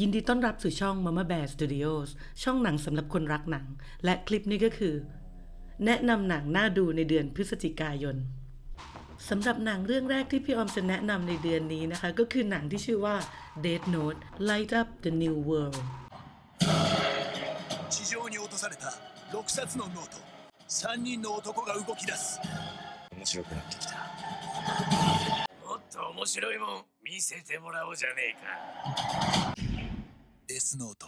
ยินดีต้อนรับสู่ช่อง Mama Bear Studios ช่องหนังสำหรับคนรักหนัง และคลิปนี้ก็คือ แนะนำหนังน่าดูในเดือนพฤศจิกายนสำหรับหนังเรื่องแรกที่พี่ออมจะแนะนำในเดือนนี้นะคะ ก็คือหนังที่ชื่อว่า Death Note Light Up the New World 地上に落とされた6冊のノート3人の男が動き出す面白くなってきたもっと面白いもん見せてもらおうじゃねえか デスノート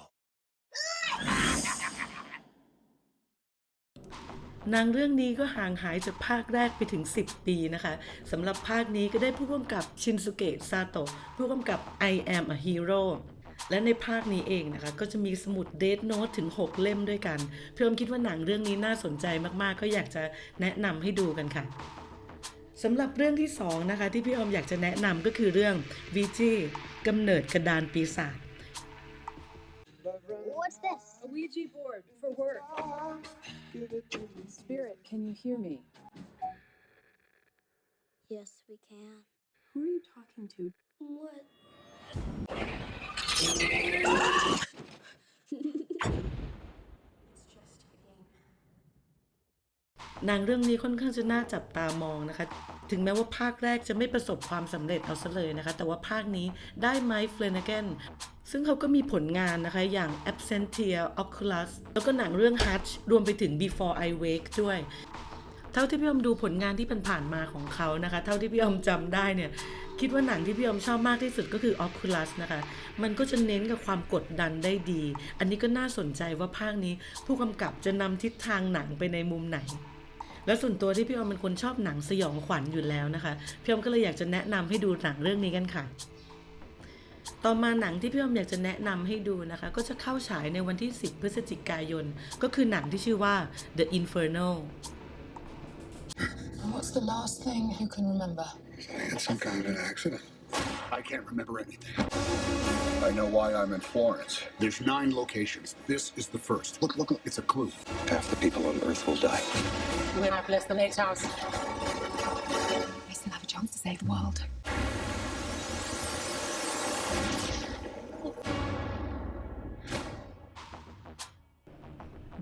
นางเรื่องนี้ก็ห่างหายจากภาคแรกไปถึง 10 ปีนะคะสำหรับภาคนี้ก็ได้ผู้ร่วมกับชินสุเกะซาโตะผู้ร่วมกับ I am a hero และในภาคนี้เองนะคะ ก็จะมีสมุดเดทโน้ตถึง 6 เล่มด้วยกัน เพื่อมคิดว่าหนังเรื่องนี้น่าสนใจมากๆ ก็อยากจะแนะนำให้ดูกันค่ะสำหรับเรื่องที่2นะคะที่พี่ออมอยากจะแนะนำก็คือเรื่องวีจีกำเนิดกระดานปีศาจ What's this? A Ouija board for work. Spirit, can you hear me? Yes, we can. Who are you talking to? What? It's just a game. หนังเรื่องนี้ค่อนข้างจะน่าจับตามองนะคะ ถึงแม้ว่าภาคแรกจะไม่ประสบความสำเร็จเอาซะเลยนะคะ แต่ว่าภาคนี้ได้ไมค์เฟลนเกน ซึ่งเขาก็มีผลงานนะคะอย่าง Absentia Oculus แล้วก็หนังเรื่อง Hutch รวมไปถึง Before I Wake ด้วย เท่าที่พี่อมดูผลงานที่ผ่านมาของเขานะคะ เท่าที่พี่อมจำได้เนี่ย คิดว่าหนังที่พี่อมชอบมากที่สุดก็คือ Oculus นะคะ มันก็จะเน้นกับความกดดันได้ดี อันนี้ก็น่าสนใจว่าภาคนี้ผู้กำกับจะนำทิศทางหนังไปในมุมไหนและส่วนตัวที่พี่ออมเป็นคนชอบหนังสยองขวัญอยู่แล้วนะคะ พี่ออมก็เลยอยากจะแนะนำให้ดูหนังเรื่องนี้กันค่ะ ต่อมาหนังที่พี่ออมอยากจะแนะนำให้ดูนะคะ ก็จะเข้าฉายในวันที่ 10 พฤศจิกายน ก็คือหนังที่ชื่อว่า The Inferno What's the last thing you can remember? I had some kind of an accident. I can't remember anything. I know why I'm in Florence. There's nine locations. This is the first. Look, look, look. It's a clue. Half the people on Earth will die. We're not less than eight hours. We still have a chance to save the world.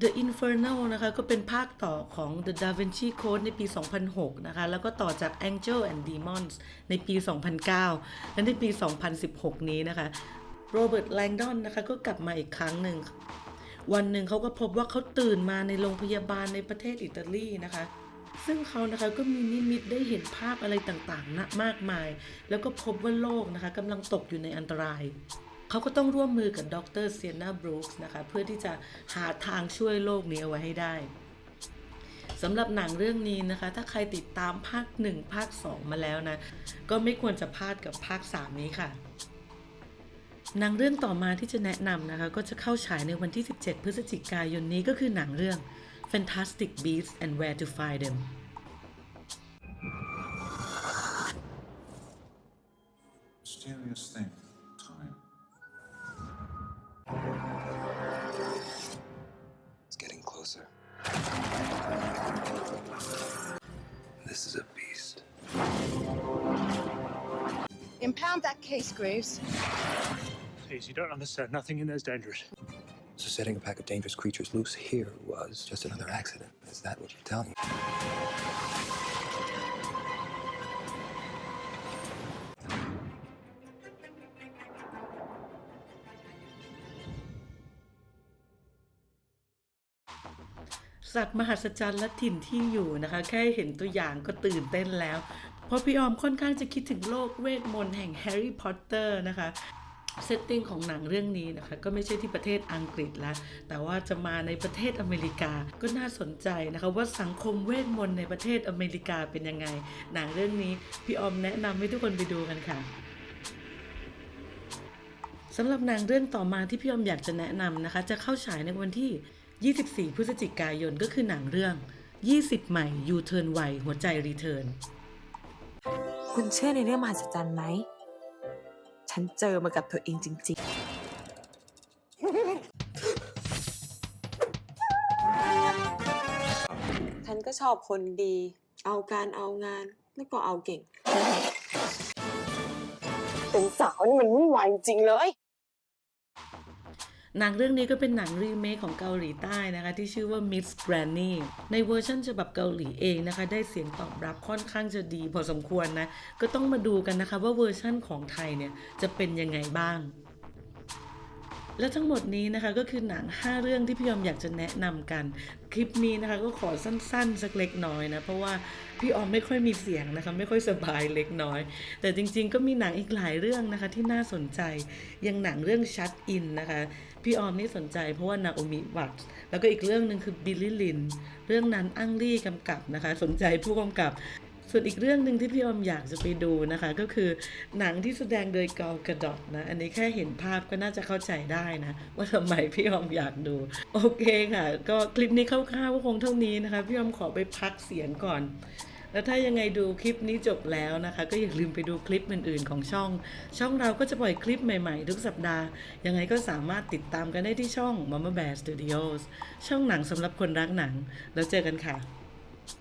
The Inferno นะคะก็เป็นภาคต่อของ The Da Vinci Code ในปี 2006 นะคะ แล้วก็ต่อจาก Angel and Demons ในปี 2009 และในปี 2016 นี้นะคะโรเบิร์ตแลงดอนนะคะก็กลับมาอีกครั้งหนึ่ง วันหนึ่งเขาก็พบว่าเขาตื่นมาในโรงพยาบาลในประเทศอิตาลีนะคะ ซึ่งเขานะคะก็มีนิมิตได้เห็นภาพอะไรต่างๆนะมากมาย แล้วก็พบว่าโลกนะคะกำลังตกอยู่ในอันตราย เขาก็ต้องร่วมมือกับดรเซียนาบรูคส์นะคะ เพื่อที่จะหาทางช่วยโลกนี้เอาไว้ให้ได้สำหรับหนังเรื่องนี้นะคะ ถ้าใครติดตามภาค 1 ภาค 2 มาแล้วนะ ก็ไม่ควรจะพลาดกับภาค 3 นี้ค่ะหนังเรื่องต่อมาที่จะแนะนำนะคะ ก็จะเข้าฉายในวันที่ 17 พฤศจิกายนนี้ก็คือหนังเรื่อง Fantastic Beasts and Where to Find Them Mysterious thing. This is a beast. Impound that case, Graves. Please, you don't understand. Nothing in there's dangerous. So setting a pack of dangerous creatures loose here was just another accident. Is that what you're telling me? สัตว์มหัศจรรย์และถิ่นที่อยู่นะคะ แค่เห็นตัวอย่างก็ตื่นเต้นแล้ว เพราะพี่ออมค่อนข้างจะคิดถึงโลกเวทมนต์แห่งแฮร์รี่พอตเตอร์นะคะเซตติ้งของหนังเรื่องนี้นะคะ ก็ไม่ใช่ที่ประเทศอังกฤษแล้วแต่ว่าจะมาในประเทศอเมริกาก็น่าสนใจนะคะ ว่าสังคมเวทมนต์ในประเทศอเมริกาเป็นยังไง หนังเรื่องนี้พี่ออมแนะนำให้ทุกคนไปดูกันค่ะสำหรับหนังเรื่องต่อมาที่พี่ออมอยากจะแนะนำนะคะ จะเข้าฉายในวันที่ 24 พฤศจิกายนก็คือหนังเรื่อง 20 ใหม่ยูเทิร์นไวหัวใจรีเทิร์นคุณเชื่อในเรื่องมหัศจรรย์ไหม ฉันเจอมากับตัวเองจริงๆ ฉันก็ชอบคนดี เอาการเอางาน แล้วก็เอาเก่ง เป็นสาวนี่มันวุ่นวายจริงเลย หนังเรื่องนี้ก็เป็นหนังรีเมคของเกาหลีใต้นะคะ ที่ชื่อว่า Miss Granny ในเวอร์ชันฉบับเกาหลีเองนะคะ ได้เสียงตอบรับค่อนข้างจะดีพอสมควรนะ ก็ต้องมาดูกันนะคะว่าเวอร์ชั่นของไทยเนี่ยจะเป็นยังไงบ้าง และทั้งหมดนี้นะคะก็คือหนัง 5 เรื่องที่พี่ยอมอยากจะแนะนำกัน คลิปนี้นะคะก็ขอสั้นๆ สักเล็กน้อยนะ เพราะว่าพี่ออมไม่ค่อยมีเสียงนะคะ ไม่ค่อยสบายเล็กน้อย แต่จริงๆ ก็มีหนังอีกหลายเรื่องนะคะที่น่าสนใจอย่างหนังเรื่องชัดอินนะคะ พี่ออมนี่สนใจเพราะว่านาโอมิวัตแล้วก็อีกเรื่องหนึ่งคือบิลลี่ลิน เรื่องนั้นอั้งลี่กำกับนะคะ สนใจผู้กำกับ ส่วนอีกเรื่องหนึ่งที่พี่อมอยากจะไปดูนะคะ ก็คือหนังที่แสดงโดยเกาลกระดอดนะ อันนี้แค่เห็นภาพก็น่าจะเข้าใจได้นะ ว่าทำไมพี่อมอยากดู โอเคค่ะ ก็คลิปนี้คร่าวๆก็คงเท่านี้นะคะ พี่ออมขอไปพักเสียงก่อน แล้วถ้ายังไงดูคลิปนี้จบแล้วนะคะ ก็อย่าลืมไปดูคลิปอื่นๆของช่อง ช่องเราก็จะปล่อยคลิปใหม่ๆ ทุกสัปดาห์ ยังไงก็สามารถติดตามกันได้ที่ช่อง Mama Bear Studios ช่องหนังสำหรับคนรักหนัง แล้วเจอกันค่ะ